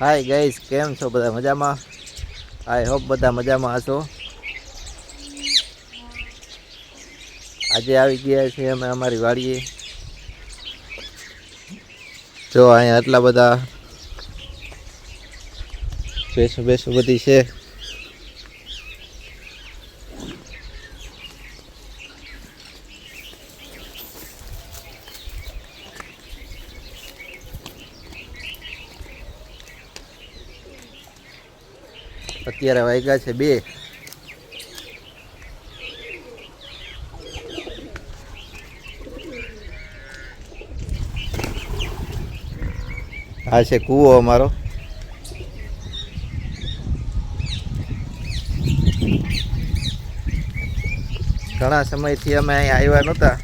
Hi guys કેમ છો બધા મજામાં? આઈ હોપ બધા મજામાં હશો. આજે આવી ગયા છીએ અમે અમારી વાડીએ. જો અહીંયા આટલા બધા ભેંસો ભેંસો બધી છે. અત્યારે વાગ્યા છે બે. આ છે કૂવો અમારો. ઘણા સમયથી અમે અહીં આવ્યા નહોતા.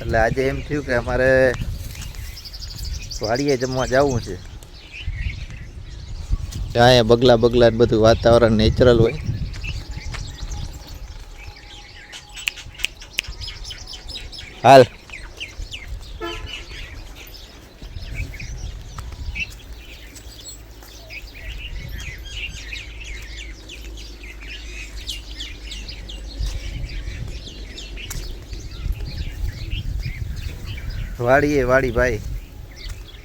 એટલે આજે એમ થયું કે અમારે વાડીએ જમવા જવું છે. અહીંયા બગલા બગલા બધું વાતાવરણ નેચરલ હોય. હાલ. વાડીએ વાડી ભાઈ.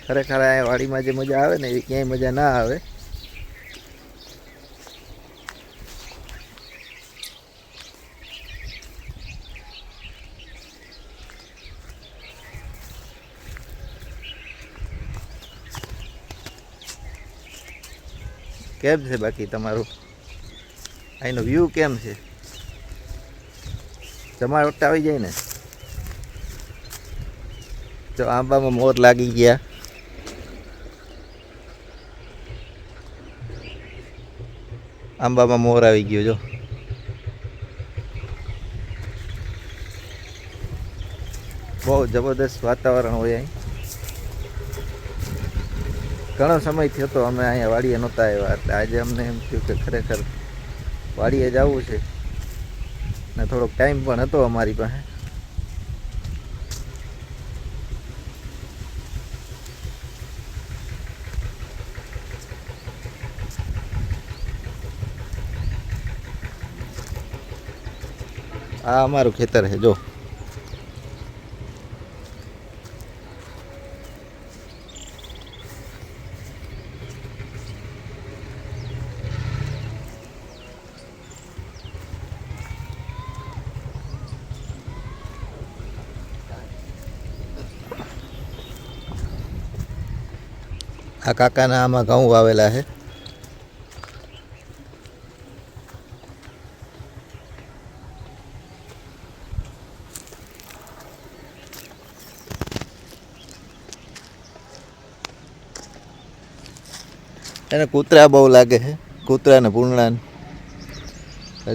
ખરેખર આ વાડીમાં જે મજા આવે ને એવી ક્યાંય મજા ના આવે. કેમ છે બાકી તમારું? અહીંનો વ્યૂ કેમ છે? વખતે આવી જાય ને? જો આંબામાં મોર લાગી ગયા. આંબામાં મોર આવી ગયો, જો. બહુ જબરદસ્ત વાતાવરણ હોય અહીં. ઘણો સમય થયો તો અમે અહીંયા વાડીએ નહોતા આવ્યા, એટલે આજે અમને એમ થયું કે ખરેખર વાડીએ જવું છે. ને થોડોક ટાઈમ પણ હતો અમારી પાસે. આ અમારું ખેતર છે, જો. આ કાકાના આમાં ઘઉં વાવેલા છે. એને કૂતરા બહુ લાગે છે, કૂતરા ને પૂર્ણા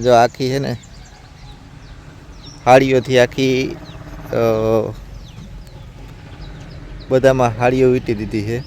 જો આખી છે ને, હાડીઓથી આખી બધામાં હાડીઓ વીટી દીધી છે.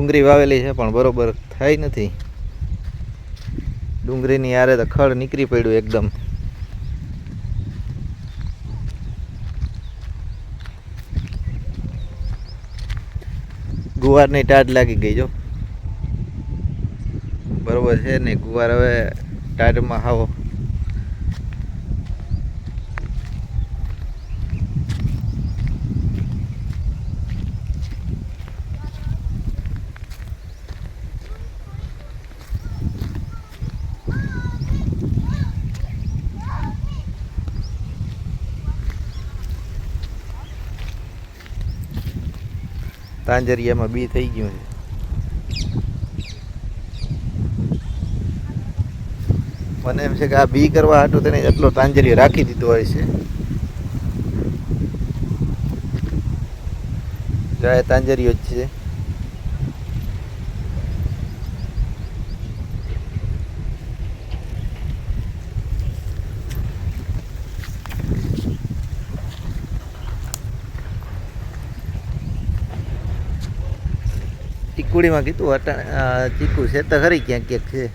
ડુંગળી વાવેલી છે, પણ બરોબર થઈ નથી. ડુંગળીની યારે તો ખડ નીકળી પડ્યું એકદમ. ગુવારની ટાઢ લાગી ગઈ જો. બરોબર છે ને, ગુવાર હવે ટાઢમાં હાવો તાંજરિયામાં બી થઈ ગયું છે. મને એમ છે કે આ બી કરવા હાટું તેને એટલો તાંજરી રાખી દીધો હોય છે. જાય તાંજરીઓ જ છે. ચીકુડીમાં કીધું અટા ચીકુ છે તો ખરી ક્યાંક ક્યાંક છે.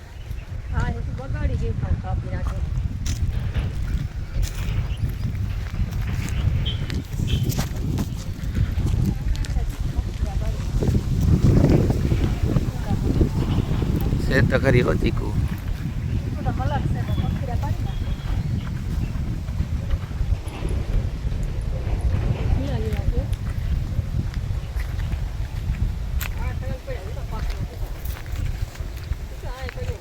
છે તો ખરી હો ચીકુ તો મલક છે તો પકડીને પાડી નાખે લીલા લીલા છે આ કલર પડ્યા, એ તો પાકનો છે. તો આ એ પડ્યો.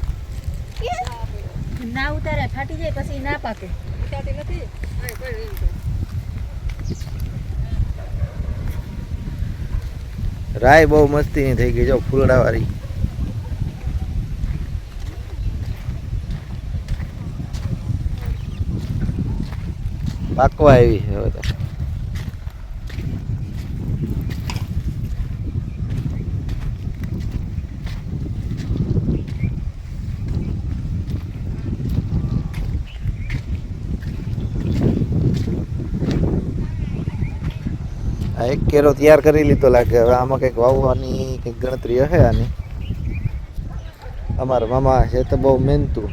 આ પડ્યો. ના ઉતારે ફાટી જાય પછી ના પાકે. ઉતારતી નથી. રાય બહુ મસ્તીની થઈ ગઈ જો ફૂલડા વાળી પાકવા આવી છે હવે તો આ એક કેરો તૈયાર કરી લીધો લાગે. હવે આમાં કંઈક વાવવાની કંઈક ગણતરી હશે આની. અમારા મામા છે તો બહુ મહેનતું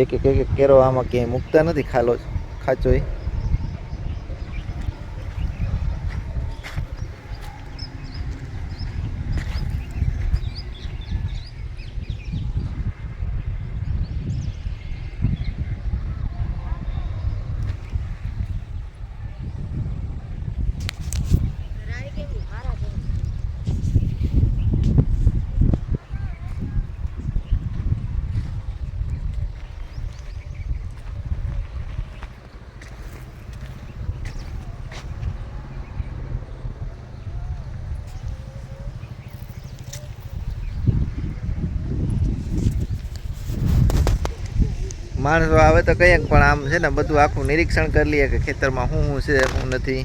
એક એક કેરો આમાં ક્યાંય મૂકતા નથી, ખાલો ખાચો એ રાઈ કેવી હારા જેવી. માણસો આવે તો કહીએ પણ આમ છે ને બધું આખું નિરીક્ષણ કરી લઈએ કે ખેતરમાં શું શું છે શું નથી.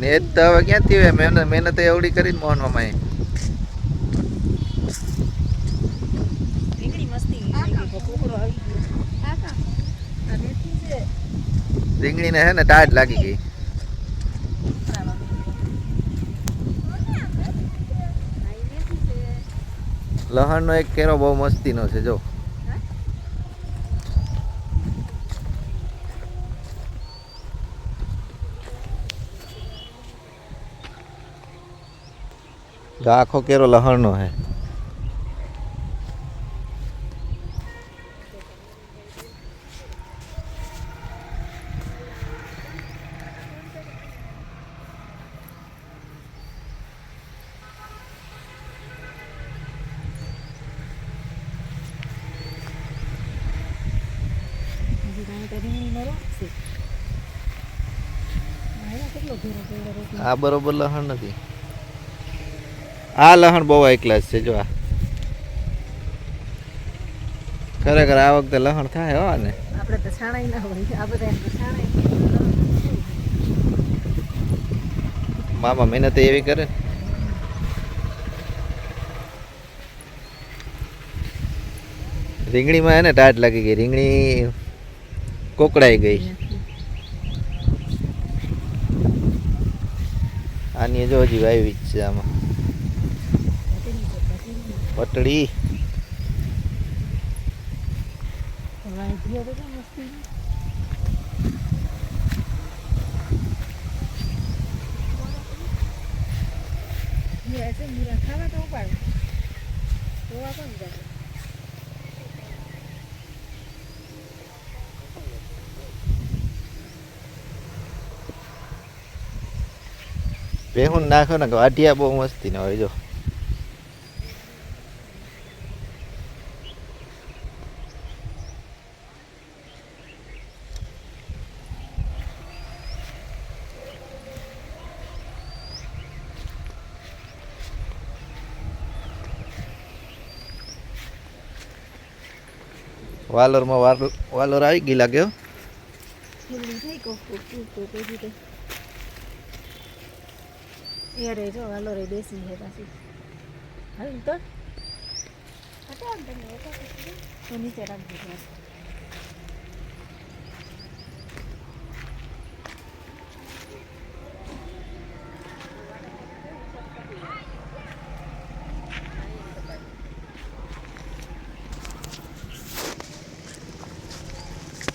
નેટ તો હવે ક્યાંથી હોય? મહેનત મહેનત એવડી કરીને મોહન મામાએ રીંગણી મસ્તી આવી ગઈ, કોકરો આવી ગયો. કાકા. આ મેથી છે. રીંગણીને હે ને ટાઢ લાગી ગઈ. લહણનો એક કેરો બહુ મસ્તીનો છે, જો. આખો કેરો લહણનો છે હજી કાંઈ તો રીંગણીનો રોપ છે. આયા કેટલો ઘેરો પડ્યો રોપ. આ બરોબર લહણ નથી. આ લહણ બહુ હાઈ ક્લાસ છે જો આ. ખરેખર આ વખતે લહણ થાય હો ને આપણે તો છાણાય ના હોય. આ બધા મામા મહેનત એવી કરે રીંગણીમાં એને ટાટ લાગી ગઈ. રીંગણી કોકડાઈ ગઈ. આની જો હજી વાવી છે આમાં. પટડી ખાવા તો ઉપાડ. જોવા પણ જાય ભેહું નાખો ને વાઢિયા બહુ મસ્તી ના હોય જો વાલોરમાં વાલ વાલોર આવી ગઈ લાગ્યો એ રે જો, હાલો રે, બેસી હે પાછી. હાલ તો તો નીચે રાખજો.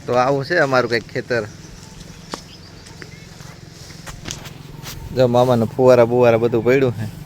તો આવું છે અમારું કંઈક ખેતર. જો મામાનું ફુવારા બુવારા બધું પડ્યું છે.